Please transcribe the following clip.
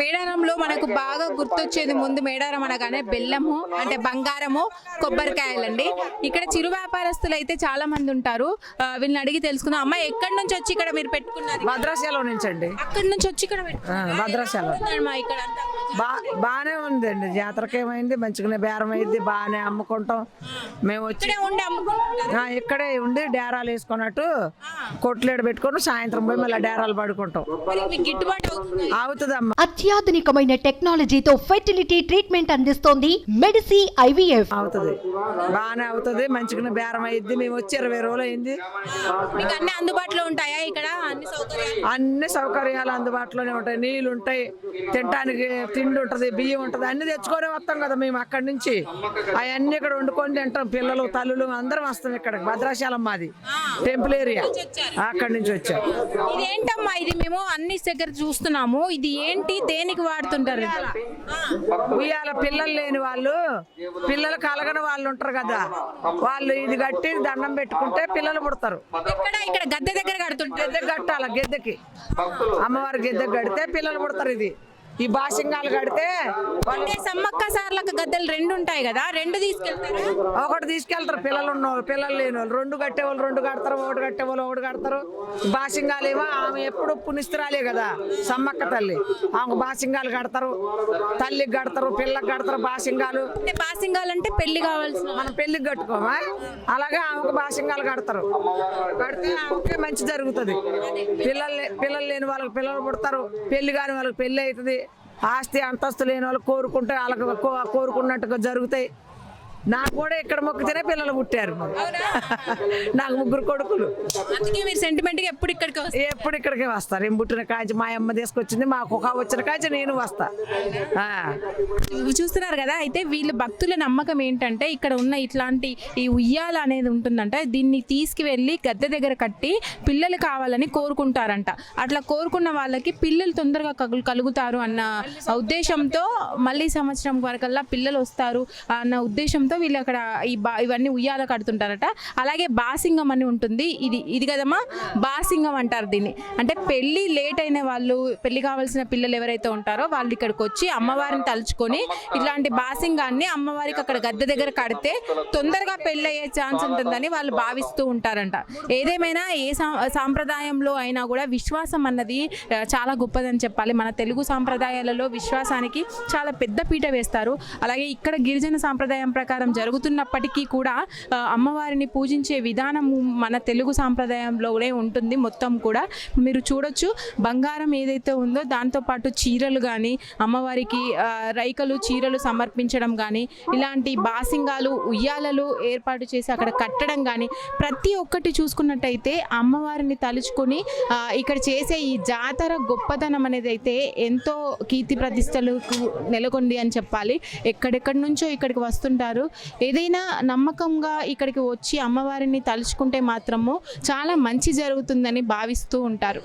మేడారంలో మనకు బాగా గుర్తొచ్చేది ముందు మేడారం అనగానే బెల్లము అంటే బంగారము కొబ్బరికాయలండి. ఇక్కడ చిరు వ్యాపారస్తులు అయితే చాలా మంది ఉంటారు. వీళ్ళని అడిగి తెలుసుకుందాం. అమ్మ ఎక్కడి నుంచి వచ్చి ఇక్కడ మీరు పెట్టుకున్నారు భద్రాచలం నుంచి అండి అక్కడి నుంచి వచ్చి ఇక్కడ ఉందమ్మా ఇక్కడ బాగానే ఉందండి. జాతరకి ఏమైంది? మంచిగానే బేరం అయింది. బాగానే అమ్ముకుంటాం. మేము వచ్చి ఇక్కడే ఉండి డేరాలు వేసుకున్నట్టు కొట్లేడు పెట్టుకొని సాయంత్రం పోయి మళ్ళీ డేరాలు పడుకుంటాం. మరి మీకు గిట్టుబాటు అవుతుంది? అవుతుందమ్మా. అత్యాధునికమైన టెక్నాలజీతో ఫెర్టిలిటీ ట్రీట్మెంట్ అందిస్తోంది మెడిసి ఐవీఎఫ్. అవుతుంది. బాగానే అవుతుంది మంచిగానే బేరం అయింది మేము వచ్చి ఇరవై రోజులు అయింది. మీకు అన్ని అందుబాటులో ఉంటాయా ఇక్కడ? అన్ని సౌకర్యాలు? అన్ని సౌకర్యాలు అందుబాటులోనే ఉంటాయి. నీళ్ళు ఉంటాయి. తినడానికి తిండి ఉంటుంది బియ్యం ఉంటుంది. అన్ని తెచ్చుకొని వస్తాం కదా మేము అక్కడి నుంచి. అవన్నీ ఇక్కడ వండుకొని తింటాం. పిల్లలు తల్లులు అందరం వస్తాం ఇక్కడ భద్రాచలం మాది. Temple area. అక్కడి నుంచి వచ్చాం ఇది ఏంటమ్మా ఇది మేము అన్ని దగ్గర చూస్తున్నాము. ఇది ఏంటి? దేనికి వాడుతుంటారు? ఉయ్యాల పిల్లలు లేని వాళ్ళు పిల్లలు కలగని వాళ్ళు ఉంటారు కదా. వాళ్ళు ఇది కట్టి దండం పెట్టుకుంటే పిల్లలు పుడతారు. ఇక్కడ గద్దె దగ్గర కడుతుంటారు. గద్దె కట్టాల గద్దెకి. అమ్మవారి గద్దె కడితే పిల్లలు పుడతారు ఇది. ఈ బాసింగాలు కడితే సమ్మక్క గద్దెలు రెండు ఉంటాయి కదా రెండు తీసుకెళ్తారు? ఒకటి తీసుకెళ్తారు. పిల్లలు ఉన్న పిల్లలు లేని వాళ్ళు. రెండు కట్టే వాళ్ళు రెండు కడతారు ఒకటి కట్టే వాళ్ళు ఒకటి కడతారు. బాసింగాలేమో ఆమె ఎప్పుడు పునిస్తురాలే కదా సమ్మక్క తల్లి. ఆమె బాసింగాలు కడతారు తల్లికి కడతారు పిల్లకి కడతారు బాసింగాలు. అంటే బాసింగాలు అంటే పెళ్ళి కావాల్సిన మనం పెళ్ళికి కట్టుకోమా? అలాగే ఆమెకు బాసింగాలు కడతారు. కడితే ఆమెకే మంచి జరుగుతుంది. పిల్లలు పిల్లలు లేని వాళ్ళకి పిల్లలు పుడతారు పెళ్ళి కాని వాళ్ళకి పెళ్ళి అవుతుంది. ఆస్తి అంతస్తు లేని వాళ్ళు కోరుకుంటే వాళ్ళకి కోరుకున్నట్టుగా జరుగుతాయి. నాకు కూడా ఇక్కడ మొక్కితేనే పిల్లలు పుట్టారు. నాకు ముగ్గురు కొడుకులు. అందుకే మీరు సెంటిమెంట్ ఎప్పుడు ఇక్కడికి వస్తారు ఎప్పుడు ఇక్కడికే వస్తారు ఏం పుట్టిన కాంచి మా అమ్మ తీసుకొచ్చింది మాకు ఒక వచ్చిన కాంచి నేను వస్తా. చూస్తున్నారు కదా అయితే వీళ్ళ భక్తుల నమ్మకం ఏంటంటే ఇక్కడ ఉన్న ఇట్లాంటి ఈ ఉయ్యాల అనేది ఉంటుందంట దీన్ని తీసుకువెళ్ళి గద్దె దగ్గర కట్టి పిల్లలు కావాలని కోరుకుంటారంట. అట్లా కోరుకున్న వాళ్ళకి పిల్లలు తొందరగా కలు- కలుగుతారు అన్న ఉద్దేశంతో మళ్ళీ సంవత్సరం వరకల్లా పిల్లలు వస్తారు అన్న ఉద్దేశంతో వీళ్ళు అక్కడ ఈ బా ఇవన్నీ ఉయ్యాల కడుతుంటారట. అలాగే బాసింగం అని ఉంటుంది. ఇది ఇది కదమ్మా? బాసింగం అంటారు దీన్ని. అంటే పెళ్ళి లేట్ అయిన వాళ్ళు పెళ్ళి కావాల్సిన పిల్లలు ఎవరైతే ఉంటారో వాళ్ళు ఇక్కడికి వచ్చి అమ్మవారిని తలుచుకొని ఇట్లాంటి బాసింగాన్ని అమ్మవారికి అక్కడ గద్దె దగ్గర కడితే తొందరగా పెళ్ళయ్యే అయ్యే ఛాన్స్ ఉంటుందని వాళ్ళు భావిస్తూ ఉంటారంట. ఏదేమైనా ఏ సా- సాంప్రదాయంలో అయినా కూడా విశ్వాసం అన్నది చాలా గొప్పదని చెప్పాలి. మన తెలుగు సాంప్రదాయాలలో విశ్వాసానికి చాలా పెద్ద పీట వేస్తారు. అలాగే ఇక్కడ గిరిజన సాంప్రదాయం ప్రకారం జరుగుతున్నప్పటికీ కూడా అమ్మవారిని పూజించే విధానం మన తెలుగు సాంప్రదాయంలోనే ఉంటుంది మొత్తం కూడా. మీరు చూడొచ్చు బంగారం ఏదైతే ఉందో దాంతోపాటు చీరలు కానీ అమ్మవారికి రైకలు చీరలు సమర్పించడం కానీ ఇలాంటి బాసింగాలు ఉయ్యాలలు ఏర్పాటు చేసి అక్కడ కట్టడం కానీ ప్రతి ఒక్కటి చూసుకున్నట్టయితే అమ్మవారిని తలుచుకొని ఇక్కడ చేసే ఈ జాతర గొప్పతనం అనేది అయితే ఎంతో కీర్తి ప్రతిష్టలకు నెలకొంది అని చెప్పాలి. ఎక్కడెక్కడి నుంచో ఇక్కడికి వస్తుంటారు. ఏదైనా నమ్మకంగా ఇక్కడికి వచ్చి అమ్మవారిని తలుచుకుంటే మాత్రము చాలా మంచి జరుగుతుందని భావిస్తూ ఉంటారు.